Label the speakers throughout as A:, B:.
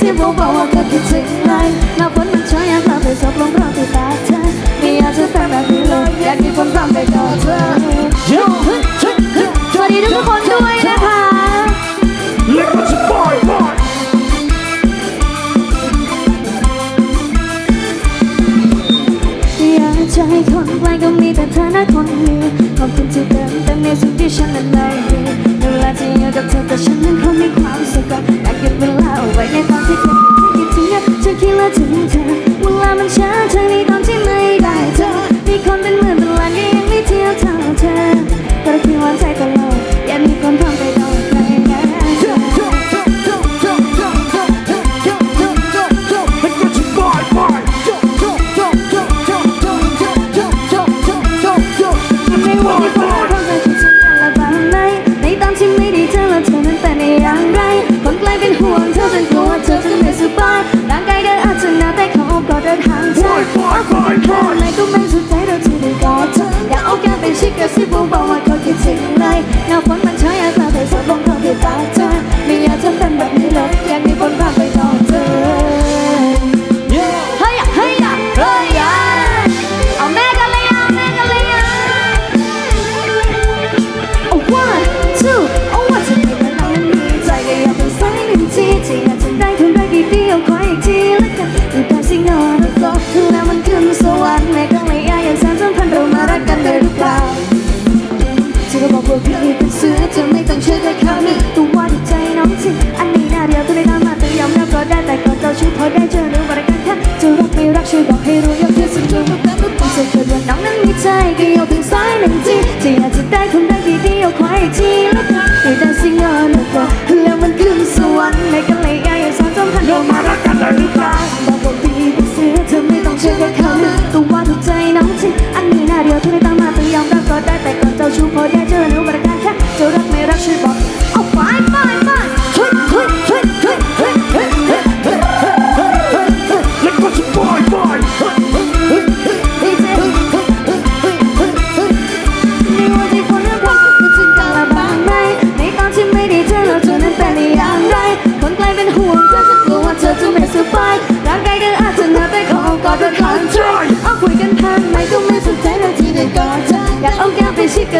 A: สียบาๆว่าเธอคิดถึงใครหน้าฝนมันช่วยให้เราไสบลงรอที่ตาเธอไม่อยากจะเป็นแบบนี้เลยอยากมีคนฟังไปก่อเธอสวัสดีทุกคนด้วยนะคะอยากจะให้คนไกลก็มีแต่เธอนะคนเดียวขอบคุณที่เติมเต็มในสิ่งที่ฉันนั้นไม่มีเวลาที่อยู่กับเธอแต่ฉันนั้นคงมีความสุข 一个两个三个你爱的到底了几个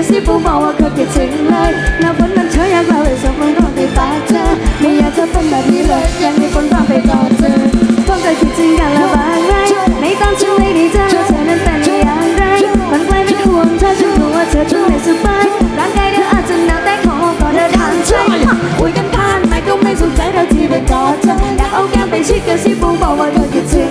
A: แต่สิผู้บอกว่าเคยคิดถึงเลยน้ำฝนมันเชยอยากเราเลยสองคนก็ไม่ปาเจอไม่อยากจะเป็นแบบนี้เลยอยากมีคนฟังไปต่อเจอต้องใจคิดจริงกันละบางไรในตอนฉันไม่ดีเจอเธอนั้นเป็นอย่างไรมันไกลไม่ห่วงเธอฉันรู้ว่าเธอทุกไม่สบายร่างกายเธออาจจะหนาวแต่ขอก็เธอทันใจคุยกันผ่านไม่ก็ไม่สนใจเราที่ไปต่อเธออยากเอาแก้มไปชิดกับสิผู้บอกว่าเคยคิดถึง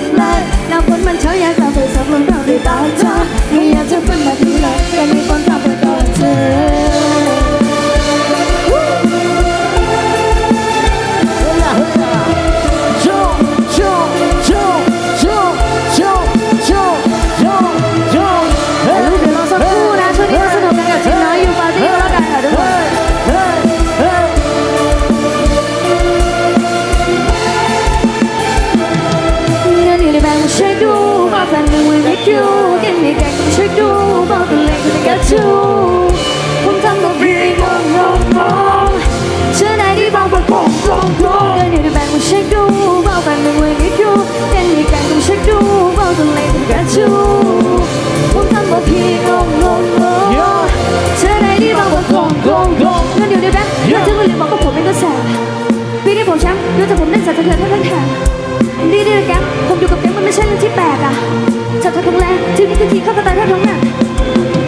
A: จัทเธอคงแรงทีนี้จะขี่เข้ากระตายแทบท้องหนัก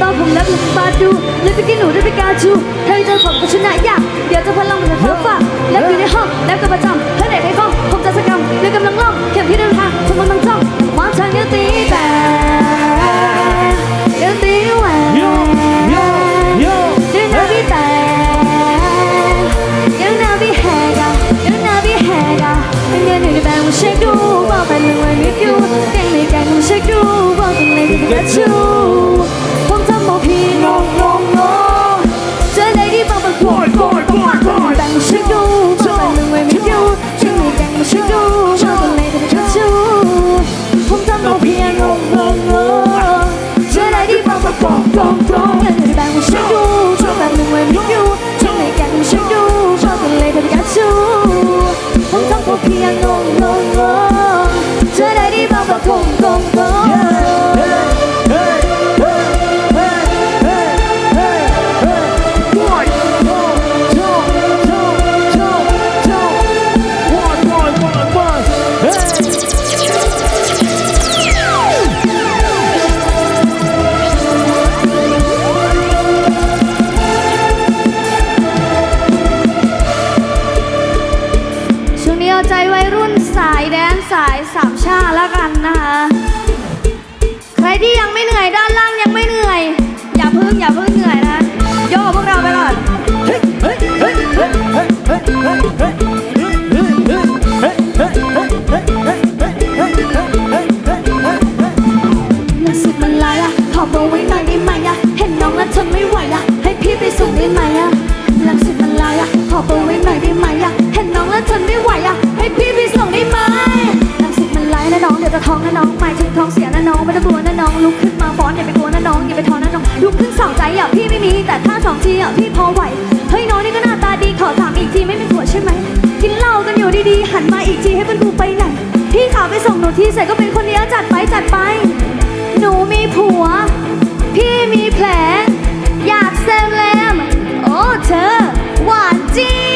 A: ตอนผมรับลมบาดูเลยไปกินหนูได้ไปกาชูเธอเจอผมก็ชนะยากเดี๋ยวจะพลังเมันจะฟ้าฝ่าแล้วอยู่ในห้องแล้วก็ประจำเธอไหนใครฟ้องผมจะสกรรมเลยกำลังล่องเข็มที่เดินทางคุมันต้องจ้องมางทางนิ้วตีแต่ เหนื่อยนะโย่พวกเราไปก่อน
B: มั
A: นสุดมันลายอะขอบอไว้หน่อยได้ไหมอะเห็นน้องแล้วทนไม่ไหวอะให้พี่ไปส่งได้ไหมอะลังสุดมันลายอะขอบอไว้หน่อยได้ไหมอะเห็นน้องแล้วทนไม่ไหวอะให้พี่ไปส่งได้ไหมลังสุดมันลายนะน้องเดี๋ยวจะท้องนะน้องหม่ยถึงท้องเสียนะน้องไม่ต้องกลัวนะน้องลุกขึ้นมาฟ้อนอย่าไปกลัวนะน้องอย่าไปทอน่ะพี่ไม่มีแต่ถ้าสองทีอะพี่พอไหวเฮ้ยน้องนี่ก็หน้าตาดีขอถามอีกทีไม่เป็นผัวใช่ไหมกินเหล้ากันอยู่ดีๆหันมาอีกทีให้เพื่อนดูไปไหนพี่ขาวไปส่งหนูที่ใส่ก็เป็นคนเดียจัดไปจัดไป หนูมีผัว พี่มีแผล
B: อยา
A: กเซมแลมโอ้เธอหวานจริง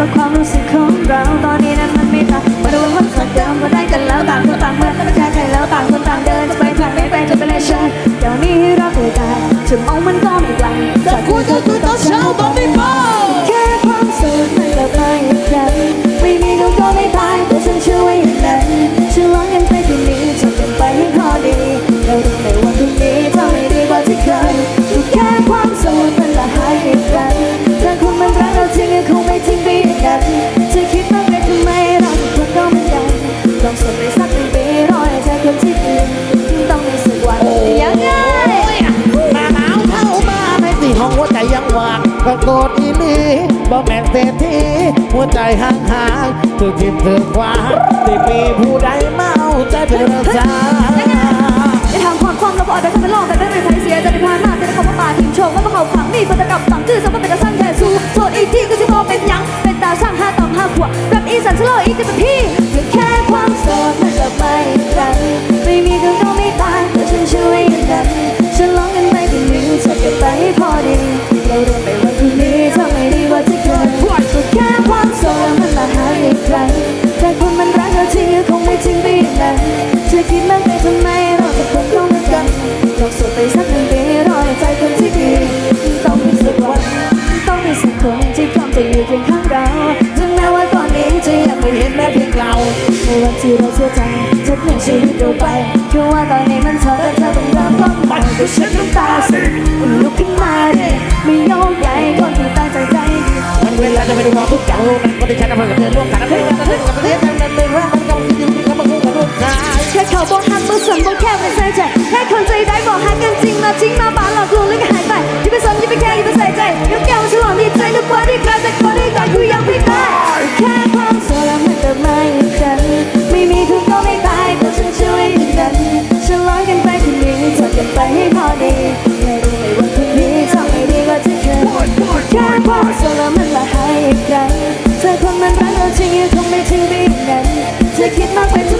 A: กับควา เศร
B: ษฐีหัวใจห่างห่างๆถือทิพย์ถือควางที่มีผู้ใดเมาใจเป็นรักษา
A: จะทำความความเราพออาจะทำเป็นลองแต่ไม่เป็นใครเสียจะได้ผ่านมาจะได้เข้ามาป่าทิ้งโชคแล้วมาเขาขังนี่คนตะกับต่งคือสมมติเป็นกระสังแค่สู้โทษอีกที่ก็จะบอกเป็นยังเป็นตาช่างห้าต่อห้าขวบแบบอีสันสโลอีกจะเป็นพี่แค่ความโสดมันกลับมาอีกครั้งไม่มีก็ต้อง ใจแค่คนใจ
B: ได้บอก
A: ฮักกันจริงมาทิ้งมาบ้านหลอกลวงแล้วก็หายไปอย่าไปสนอย่าไปแค่อย่าไปใส่ใจยกแก้วฉลองดีใจทุกคนที่กลายแต่คนที่ตายคือยังไม่ตายแค่ความโสดแล้วมันจะมาอีกครั้งไม่มีทุกก็ไม่ตายแต่ฉันช่วยอย่างนั้นฉันร้องกันไปทีนี้จบกันไปให้พอดีไม่รู้ในวันนี้ทำไม่ดีกว่าที่เคยแค่ความโสดแล้วมันละหายอีกครั้งเธอคนมันรักเราจริงยังคงไม่ทิ้งไปอย่างนั้นจะคิดมากไปทุก